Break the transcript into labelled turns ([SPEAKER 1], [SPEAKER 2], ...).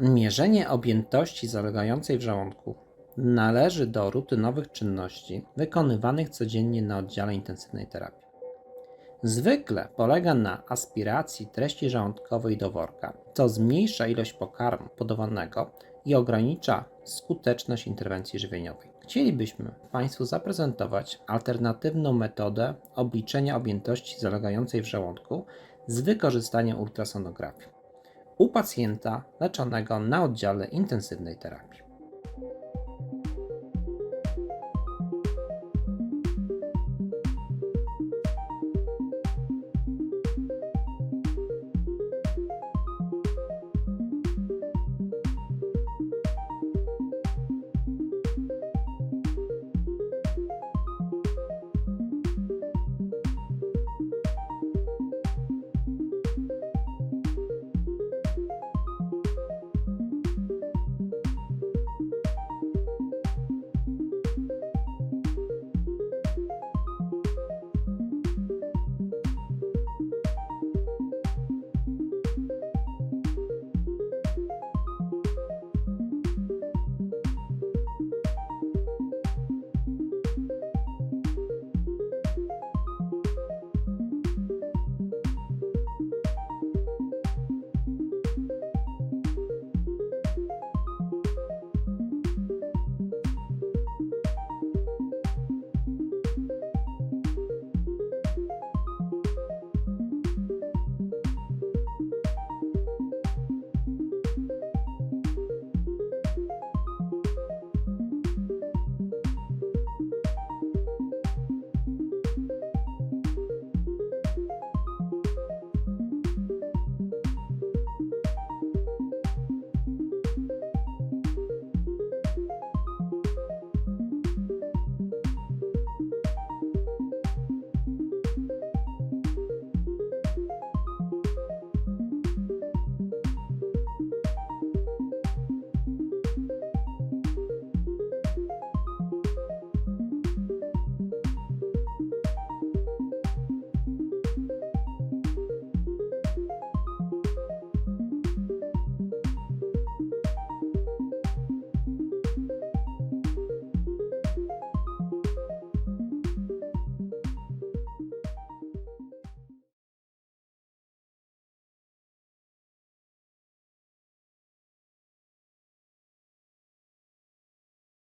[SPEAKER 1] Mierzenie objętości zalegającej w żołądku należy do rutynowych czynności wykonywanych codziennie na oddziale intensywnej terapii. Zwykle polega na aspiracji treści żołądkowej do worka, co zmniejsza ilość pokarmu podawanego i ogranicza skuteczność interwencji żywieniowej. Chcielibyśmy Państwu zaprezentować alternatywną metodę obliczenia objętości zalegającej w żołądku z wykorzystaniem ultrasonografii u pacjenta leczonego na oddziale intensywnej terapii.